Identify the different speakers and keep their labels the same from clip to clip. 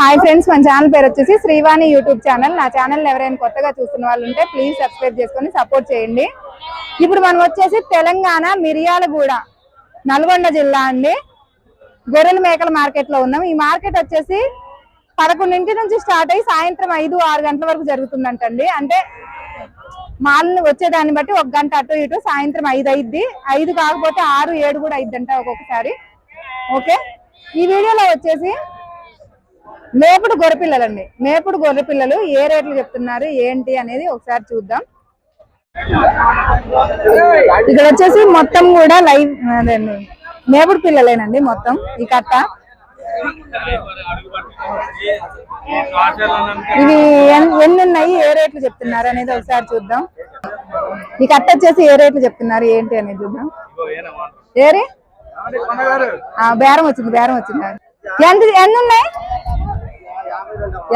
Speaker 1: Hi friends మన channel పేరు వచ్చేసి శ్రీవాణి యూట్యూబ్ ఛానల్ నా ఛానల్ ఎవరైనా కొత్తగా చూస్తున్న వాళ్ళు ఉంటే ప్లీజ్ సబ్స్క్రైబ్ చేసుకొని సపోర్ట్ చేయండి. ఇప్పుడు మనం వచ్చేసి తెలంగాణ మిరియాలగూడ నల్గొండ జిల్లా అండి. గొర్రెల మేకల మార్కెట్లో ఉన్నాం. ఈ మార్కెట్ వచ్చేసి పదకొండింటి నుంచి స్టార్ట్ అయ్యి సాయంత్రం ఐదు ఆరు గంటల వరకు జరుగుతుందంటండి. అంటే మాల్ వచ్చేదాన్ని బట్టి ఒక గంట అటు ఇటు సాయంత్రం ఐదు అయిద్ది. ఐదు కాకపోతే ఆరు ఏడు కూడా అయిద్దంట ఒక్కొక్కసారి. ఓకే? ఈ వీడియోలో వచ్చేసి మేపుడు గొర్రెపిల్లలండి మేపుడు గొర్రె పిల్లలు ఏ రేట్లు చెప్తున్నారు ఏంటి అనేది ఒకసారి చూద్దాం. ఇక్కడ వచ్చేసి మొత్తం కూడా లైవ్ అదేండి మేపుడు పిల్లలేనండి మొత్తం ఈ కట్ట. ఇవి ఎన్- ఎన్ని ఉన్నాయి ఏ రేట్లు చెప్తున్నారు అనేది ఒకసారి చూద్దాం. ఈ కట్ట వచ్చేసి ఏ రేట్లు చెప్తున్నారు ఏంటి అనేది చూద్దాం. ఏరి? ఆ, బేరం వచ్చింది బేరం వచ్చింది. ఎంత ఎన్ని ఉన్నాయి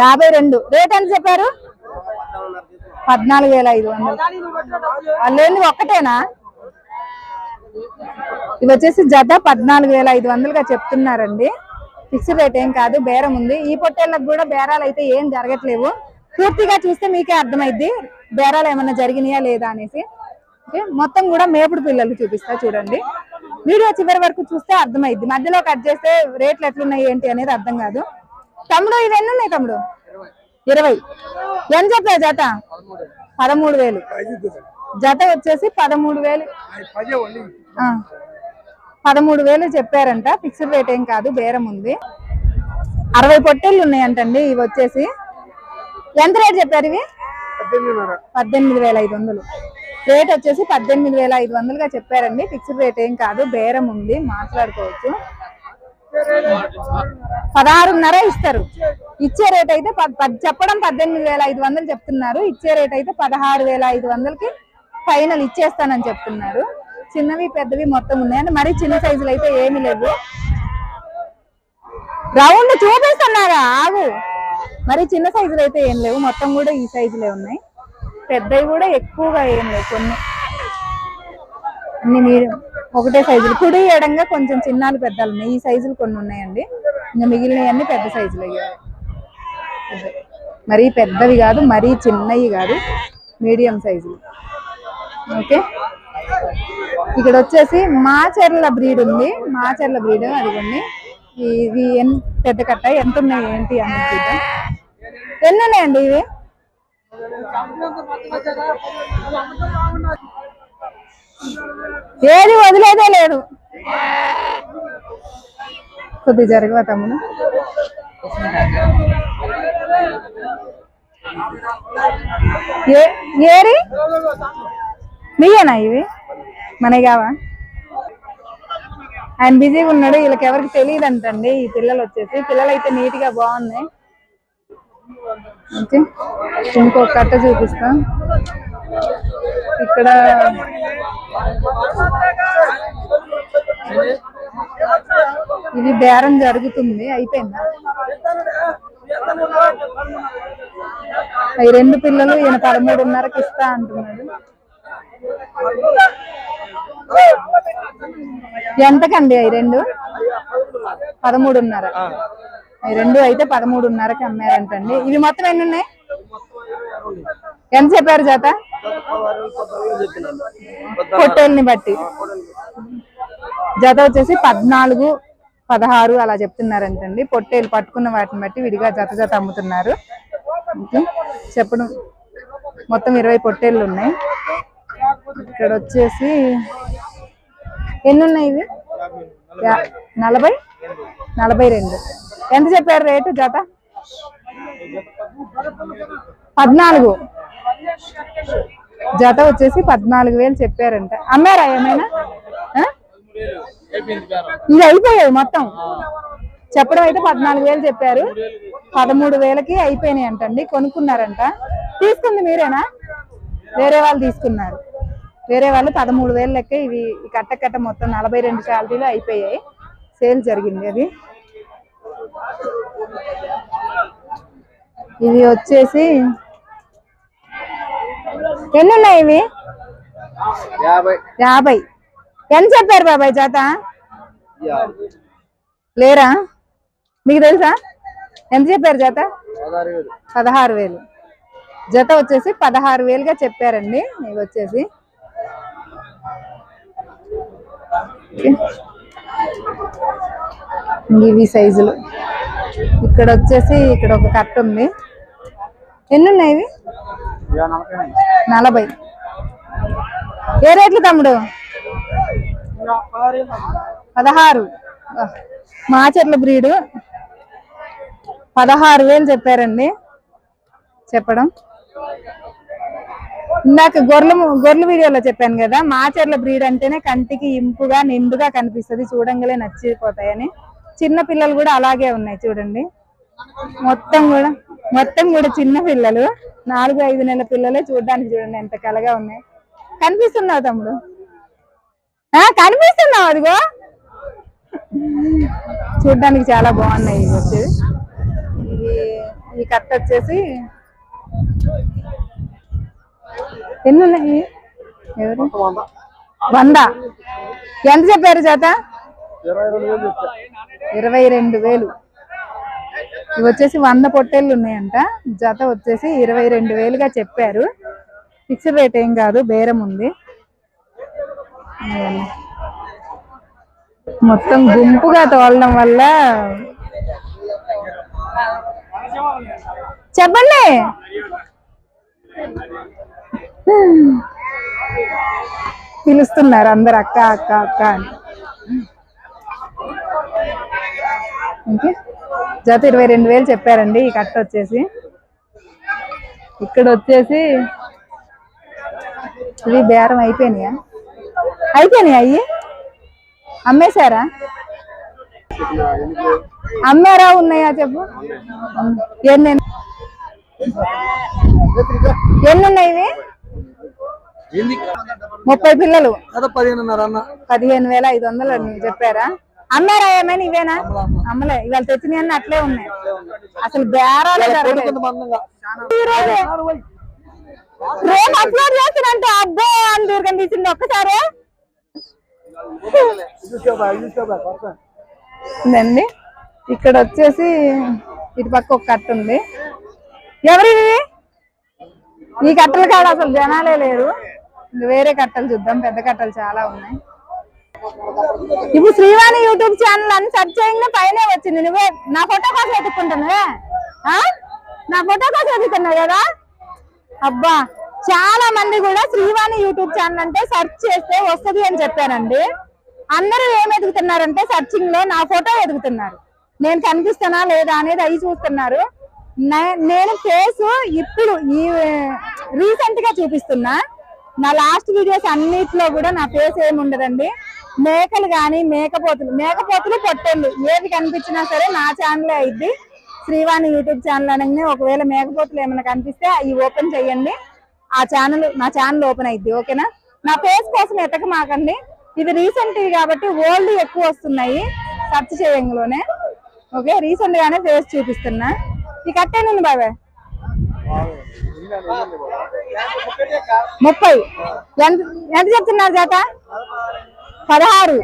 Speaker 1: యాభై రెండు. రేట్ ఎంత చెప్పారు? పద్నాలుగు వేల ఐదు వందలు. లేని ఒక్కటేనా? ఇవి వచ్చేసి జత పద్నాలుగు వేల ఐదు వందలుగా చెప్తున్నారండి. ఫిక్స్డ్ రేట్ ఏం కాదు బేరం ఉంది. ఈ పొట్టేళ్ళకు కూడా బేరాలు అయితే ఏం జరగట్లేవు. పూర్తిగా చూస్తే మీకే అర్థమైద్ది బేరాలు ఏమన్నా జరిగినాయా లేదా అనేసి. ఓకే మొత్తం కూడా మేపుడు పిల్లలు చూపిస్తా చూడండి. వీడియో చివరి వరకు చూస్తే అర్థమైద్ది. మధ్యలో కట్ చేస్తే రేట్లు ఎట్లున్నాయి ఏంటి అనేది అర్థం కాదు. తమ్ముడు ఇవన్నీ ఎన్ని ఉన్నాయి తమ్ముడు? ఇరవై. ఎంత చెప్పావు జత? పదమూడు వేలు. జత వచ్చేసి పదమూడు వేలు. ఆ. పదమూడు వేలు చెప్పారంట. ఫిక్స్డ్ రేట్ ఏం కాదు బేరం ఉంది. అరవై పొట్టేళ్ళు ఉన్నాయంటండి ఇవి వచ్చేసి. ఎంత రేట్ చెప్పారు ఇవి? పద్దెనిమిది వేల ఐదు వందలు. రేట్ వచ్చేసి పద్దెనిమిది వేల ఐదు వందలుగా చెప్పారండి. ఫిక్స్డ్ రేట్ ఏం కాదు బేరం ఉంది మాట్లాడుకోవచ్చు. పదహారున్నర ఇస్తారు. ఇచ్చే రేట్ అయితే చెప్పడం పద్దెనిమిది వేల ఐదు వందలు చెప్తున్నారు. ఇచ్చే రేట్ అయితే పదహారు వేల ఐదు వందలకి ఫైనల్ ఇచ్చేస్తానని చెప్తున్నారు. చిన్నవి పెద్దవి మొత్తం ఉన్నాయి మరి చిన్న సైజులు అయితే ఏమీ లేవు. రౌండ్ చూపిస్తున్నారా? ఆగు. మరి చిన్న సైజులు అయితే ఏం లేవు. మొత్తం కూడా ఈ సైజులే ఉన్నాయి. పెద్దవి కూడా ఎక్కువగా ఏం లేవు. కొన్ని. అన్ని మీరు ఒకటే సైజులు కుడి ఎడంగా కొంచెం చిన్నాలు పెద్దలు ఉన్నాయి. ఈ సైజులు కొన్ని ఉన్నాయండి. ఇంకా మిగిలినవన్నీ పెద్ద సైజులు అయ్యాయి. అదే. మరీ పెద్దవి కాదు మరీ చిన్నవి కాదు. మీడియం సైజులు ఓకే? ఇక్కడ వచ్చేసి మాచెర్ల బ్రీడ్ ఉంది. మాచెర్ల బ్రీడ్ అదిగోండి. ఇవి ఎన్ పెద్ద కట్ట ఎంత ఉన్నాయి ఏంటి అని ఎన్ని ఉన్నాయండి ఇవి? ఏది వదిలేదే లేదు. కొద్ది జరగవా తమ్ముడు? ఏ ఏరి? మీయేనా ఇవి? మనకి కావా ఆయన బిజీగా ఉన్నాడు వీళ్ళకి ఎవరికి తెలియదు అంటండి ఈ పిల్లలు వచ్చేసి పిల్లలు అయితే నీట్గా బాగున్నాయి. ఓకే. ఇంకో కట్ట చూపిస్తా. ఇక్కడ ఇది బేరం జరుగుతుంది. అయిపోయిందా? ఈ రెండు పిల్లలు ఈయన పదమూడున్నరకి ఇస్తా అంటున్నాడు. ఎంతకండి అవి రెండు? పదమూడున్నర. ఈ రెండు అయితే పదమూడున్నరకి అమ్మారంటండి. ఇవి మొత్తం ఎన్ని ఉన్నాయి? ఎంత చెప్పారు జత? హోటల్ని బట్టి. జత వచ్చేసి పద్నాలుగు పదహారు అలా చెప్తున్నారంటండి. పొట్టేలు పట్టుకున్న వాటిని బట్టి విడిగా జత జత అమ్ముతున్నారు. చెప్పడం. మొత్తం ఇరవై పొట్టేళ్ళు ఉన్నాయి. ఇక్కడ వచ్చేసి ఎన్ని ఉన్నాయి ఇవి? యా- నలభై? నలభై రెండు. ఎంత చెప్పారు రేటు జత? పద్నాలుగు. జత వచ్చేసి పద్నాలుగు వేలు చెప్పారంట. అమ్మారా ఏమైనా? ఆ? ఇది అయిపోయాయి మొత్తం. చెప్పడం అయితే పద్నాలుగు వేలు చెప్పారు. పదమూడు వేలకి అయిపోయినాయి అంటండి కొనుక్కున్నారంట. తీసుకుంది మీరేనా? వేరే వాళ్ళు తీసుకున్నారు. వేరే వాళ్ళు పదమూడు వేలు లెక్క ఇవి కట్ట కట్ట మొత్తం నలభై రెండు శాలరీలు అయిపోయాయి. సేల్ జరిగింది అది. ఇవి వచ్చేసి ఎన్ని ఉన్నాయి ఇవి?
Speaker 2: యాభై.
Speaker 1: ఎంత చెప్పారు బాబాయ్ జాత? లేరా? మీకు తెలుసా? ఎంత చెప్పారు జత?
Speaker 2: పదహారు వేలు.
Speaker 1: జత వచ్చేసి పదహారు వేలుగా చెప్పారండి. ఇవి వచ్చేసి. ఇవి సైజులు. ఇక్కడ వచ్చేసి ఇక్కడ ఒక కట్ట ఉంది. ఎన్ని ఉన్నాయి ఇవి?
Speaker 2: నలభై.
Speaker 1: ఏ రేట్లు తమ్ముడు? పదహారు. మా మాచర్ల బ్రీడు. పదహారు వేలు చెప్పారండి. చెప్పడం. ఇందాక గొర్రెలు గొర్రెల వీడియోలో చెప్పాను కదా మాచర్ల బ్రీడ్ అంటేనే కంటికి ఇంపుగా నిండుగా కనిపిస్తుంది చూడంగానే నచ్చిపోతాయని. చిన్న పిల్లలు కూడా అలాగే ఉన్నాయి చూడండి. మొత్తం కూడా మొత్తం కూడా చిన్న పిల్లలు. నాలుగు ఐదు నెలల పిల్లలే చూడడానికి చూడండి ఎంత కలగా ఉన్నాయి. కనిపిస్తున్నావు తమ్ముడు. ఆ కనిపిస్తున్నావు అదిగో. చూడడానికి చాలా బాగున్నాయి ఇవి వచ్చేసి ఇవి ఈ కట్ట వచ్చేసి ఎన్ని ఉన్నాయి? ఎవరు?
Speaker 2: వంద.
Speaker 1: ఎంత చెప్పారు చేత?
Speaker 2: ఇరవై రెండు వేలు చెప్తా
Speaker 1: ఇరవై రెండు వేలు ఇవి వచ్చేసి వంద పొట్టేళ్ళు ఉన్నాయంట. జత వచ్చేసి ఇరవై రెండు వేలుగా చెప్పారు. ఫిక్స్డ్ రేట్ ఏం కాదు బేరం ఉంది. మొత్తం గుంపుగా తోలడం వల్ల చెప్పండి. పిలుస్తున్నారు అందరు అక్క అక్క అక్క అని. ఇంకే? జత ఇరవై రెండు వేలు చెప్పారండి ఈ కట్ట వచ్చేసి. ఇక్కడ వచ్చేసి ఇవి బేరం అయిపోయినాయా? అయిపోయినాయి అయ్యి? అమ్మేశారా? అమ్మారా ఉన్నాయా చెప్పు? ఎన్ని? ఎన్ని ఉన్నాయి ఇవి? ముప్పై పిల్లలు. పదిహేను వేల ఐదు వందలు చెప్పారా? అమ్మారా ఏమైనా ఇవేనా అమ్మలే ఇవాళ తెచ్చినవన్నీ అట్లే ఉన్నాయి. అసలు బేరాలు రేపు అప్లోడ్ చేస్తానంటే అబ్బో అని దూరం తీసింది ఒక్కసారి. ఉందండి ఇక్కడ వచ్చేసి ఇటు పక్క ఒక కట్ట ఉంది. ఎవరివి ఈ కట్టల కాడ అసలు జనాలే లేరు. ఇంక వేరే కట్టలు చూద్దాం పెద్ద కట్టలు చాలా ఉన్నాయి. ఇప్పుడు శ్రీవాణి యూట్యూబ్ ఛానల్ అని సెర్చ్ చేయగానే పైన వచ్చింది. నువ్వే నా ఫోటో కోసం వెతుక్కుంటున్నావే? నా ఫోటో కోసం వెతుకున్నావు కదా? అబ్బా చాలా మంది కూడా శ్రీవాణి యూట్యూబ్ ఛానల్ అంటే సెర్చ్ చేస్తే వస్తుంది అని చెప్పానండి అందరూ ఏం ఎదుగుతున్నారంటే సర్చింగ్లో నా ఫోటో ఎదుగుతున్నారు నేను కనిపిస్తానా లేదా అనేది అవి చూస్తున్నారు. నేను ఫేస్ ఇప్పుడు ఈ రీసెంట్గా చూపిస్తున్నా. నా లాస్ట్ వీడియోస్ అన్నిట్లో కూడా నా ఫేస్ ఏమి ఉండదండి మేకలు కానీ మేకపోతులు. మేకపోతులు పొట్టేళ్ళు. ఏది కనిపించినా సరే నా ఛానలే అయింది శ్రీవాణి యూట్యూబ్ ఛానల్ అనగానే ఒకవేళ మేకపోతులు ఏమైనా కనిపిస్తే అవి ఓపెన్ చేయండి. ఆ ఛానల్ నా ఛానల్ ఓపెన్ అయింది ఓకేనా? నా ఫేస్ కోసం ఎతక మాకండి ఇది రీసెంట్ కాబట్టి ఓల్డ్ ఎక్కువ వస్తున్నాయి. సెర్చ్ చేయంలోనే ఓకే? రీసెంట్ గానే ఫేస్ చూపిస్తున్నా. ఈ కట్టేనండి బాబాయ్. ముప్పై. ఎంత ఎంత చెప్తున్నారు జాత? పదహారు.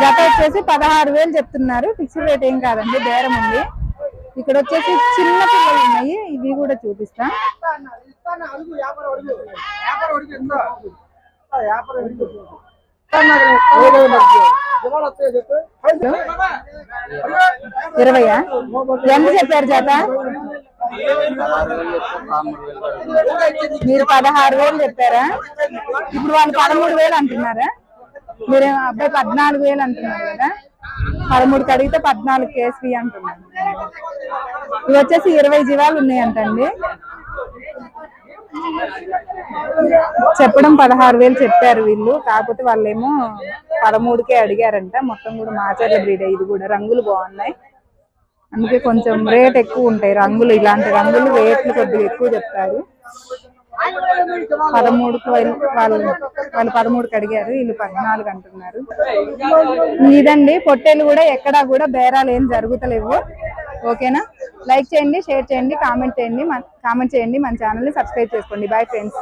Speaker 1: జత వచ్చేసి పదహారు వేలు చెప్తున్నారు. ఫిక్స్డ్ రేట్ ఏం కాదండి బేరం ఉంది. ఇక్కడ వచ్చేసి చిన్న పిల్లలు ఉన్నాయి ఇవి కూడా చూపిస్తా. ఇరవయా? ఎంత చెప్పారు జత? మీరు పదహారు వేలు చెప్పారా? ఇప్పుడు వాళ్ళు పదమూడు వేలు అంటున్నారా? మీరు అబ్బాయి పద్నాలుగు వేలు అంటున్నారు కదా. పదమూడు కడిగితే పద్నాలుగు కేసు అంటున్నారు. ఇవి వచ్చేసి ఇరవై జీవాలు ఉన్నాయంటండి. చెప్పడం పదహారు వేలు చెప్పారు వీళ్ళు. కాకపోతే వాళ్ళేమో పదమూడుకే అడిగారంట. మొత్తం కూడా మాచర్ల బ్రీడ్ ఇది కూడా. రంగులు బాగున్నాయి. అందుకే కొంచెం రేట్ ఎక్కువ ఉంటాయి రంగులు ఇలాంటి రంగులు రేట్లు కొద్దిగా ఎక్కువ చెప్తారు. పదమూడుకి వాళ్ళు వాళ్ళు వాళ్ళు పదమూడుకి అడిగారు వీళ్ళు పద్నాలుగు అంటున్నారు. ఇదండి పొట్టేలు కూడా ఎక్కడా కూడా బేరాలు ఏం జరుగుతలేవు. ఓకేనా? లైక్ చేయండి షేర్ చేయండి కామెంట్ చేయండి కామెంట్ చేయండి మన ఛానల్ని సబ్స్క్రైబ్ చేసుకోండి. Bye friends